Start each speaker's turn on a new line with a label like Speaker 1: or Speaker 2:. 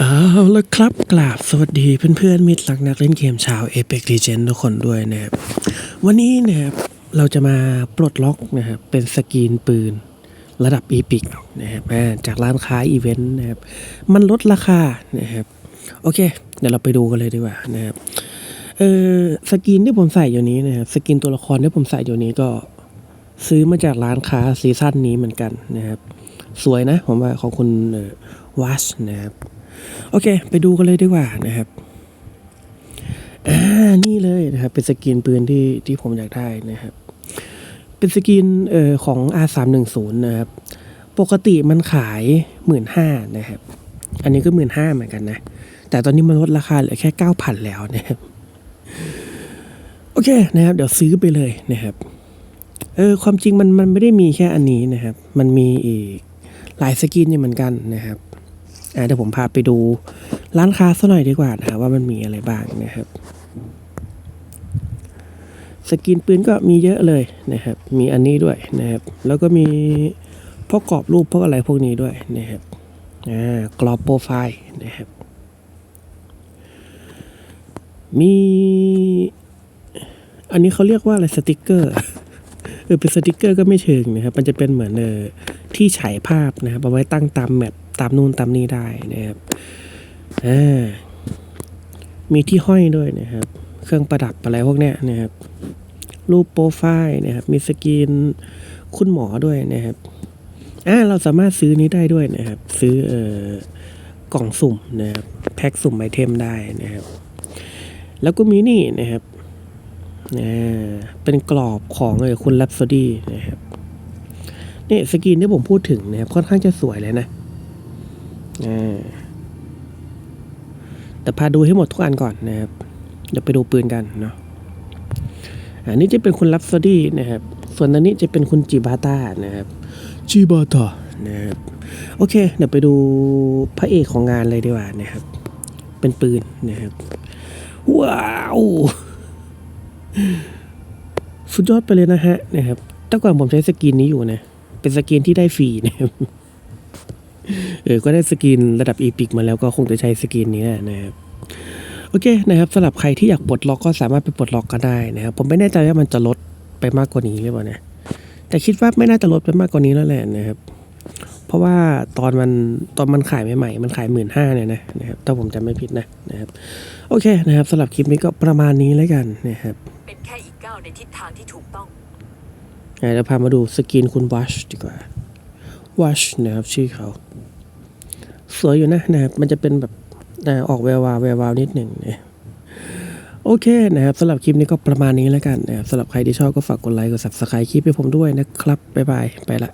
Speaker 1: เอาละครับกราบสวัสดีเพื่อนๆมิตรรักนักเล่นเกมชาว Apex Legends ทุกคนด้วยนะครับ วันนี้นะครับเราจะมาปลดล็อกนะครับเป็นสกรีนปืนระดับอีพิกนะครับจากร้านค้าอีเวนต์นะครับ มันลดราคานะครับ โอเค เดี๋ยวเราไปดูกันเลยดีกว่านะครับเออสกินที่ผมใส่อยู่นี้นะครับสกินตัวละครที่ผมใส่อยู่นี้ก็ ซื้อมาจากร้านค้าซีซั่นนี้เหมือนกันนะครับ สวยนะผมว่าของคุณวัชนะครับ โอเค ไปดูกันเลยดีกว่านะครับอ่านี่เลยนะครับ เป็นสกินปืนที่ที่ผมอยากได้นะครับ เป็นสกินเอ่อของ R310 นะครับ ปกติมันขายหมื่นห้านะครับ อันนี้ก็หมื่นห้าเหมือนกันนะ แต่ตอนนี้มันลดราคาเหลือแค่เก้าพันแล้วนะครับโอเคนะครับ เดี๋ยวซื้อไปเลยนะครับเออความจริงมันมันไม่ได้มีแค่อันนี้นะครับ มันมีอีกหลายสกินอยู่เหมือนกันนะครับ เดี๋ยวผมพาไปดูร้านค้าสักหน่อยดีกว่านะครับว่ามันมีอะไรบ้างนะครับ สกินปืนก็มีเยอะเลยนะครับ มีอันนี้ด้วยนะครับ แล้วก็มีพวกกรอบรูปพวกอะไรพวกนี้ด้วยนะครับอ่ากรอบโปรไฟล์นะครับ มี อันนี้เขาเรียกว่าอะไรสติกเกอร์เออเป็นสติกเกอร์ก็ไม่เชิงนะครับ มันจะเป็นเหมือนเออที่ฉายภาพนะครับเอาไว้ตั้งตามแมป ตามนู่นตามนี่ได้นะครับอ่ามีที่ห้อยด้วยนะครับ เครื่องประดับอะไรพวกเนี้ยนะครับ รูปโปรไฟล์นะครับ มีสกรีนคุณหมอด้วยนะครับอ่าเราสามารถซื้อนี้ได้ด้วยนะครับ ซื้อเอ่อกล่องสุ่มนะครับแพ็คสุ่มไอเทมได้นะครับ แล้วก็มีนี่นะครับอ่าเป็นกรอบของเออคุณแรปโซดี้นะครับนี่สกรีนที่ผมพูดถึงนะครับค่อนข้างจะสวยเลยนะ แต่พาดูให้หมดทุกอันก่อนนะครับ เดี๋ยวไปดูปืนกันเนาะ อันนี้จะเป็นคุณลับซอดี้นะครับ ส่วนอันนี้จะเป็นคุณจิบาตานะครับจิบาตานะครับโอเค เดี๋ยวไปดูพระเอกของงานเลยดีกว่านะครับ เป็นปืนนะครับ ว้าว สุดยอดไปเลยนะฮะนะครับแต่ก่อนผมใช้สกินนี้อยู่นะ เป็นสกินที่ได้ฟรีนะครับ เออก็ได้สกินระดับอีพิกมาแล้วก็คงจะใช้สกินนี้แหละนะครับโอเคนะครับสำหรับใครที่อยากปลดล็อกก็สามารถไปปลดล็อกก็ได้นะครับผมไม่แน่ใจว่ามันจะลดไปมากกว่านี้หรือเปล่านะแต่คิดว่าไม่น่าจะลดไปมากกว่านี้แล้วแหละนะครับเพราะว่าตอนมันตอนมันขายใหม่ๆมันขายหมื่นห้าเนี่ยนะนะครับถ้าผมจำไม่ผิดนะนะครับโอเคนะครับสำหรับคลิปนี้ก็ประมาณนี้แล้วกันนะครับ
Speaker 2: เป็นแค่อีกก้าวในทิศทางที่ถูกต้อง
Speaker 1: อะเดี๋ยวพามาดูสกินคุณวัชดีกว่าวัชนะครับชื่อเขา สวยอยู่นะนะครับมันจะเป็นแบบอ่ออกแวววาวแวววาวนิดหนึ่งนะโอเคนะครับสำหรับคลิปนี้ก็ประมาณนี้แล้วกันนะครับสำหรับใครที่ชอบก็ฝากกดไลค์กด subscribe คลิปให้ผมด้วยนะครับบ๊ายบายไปละ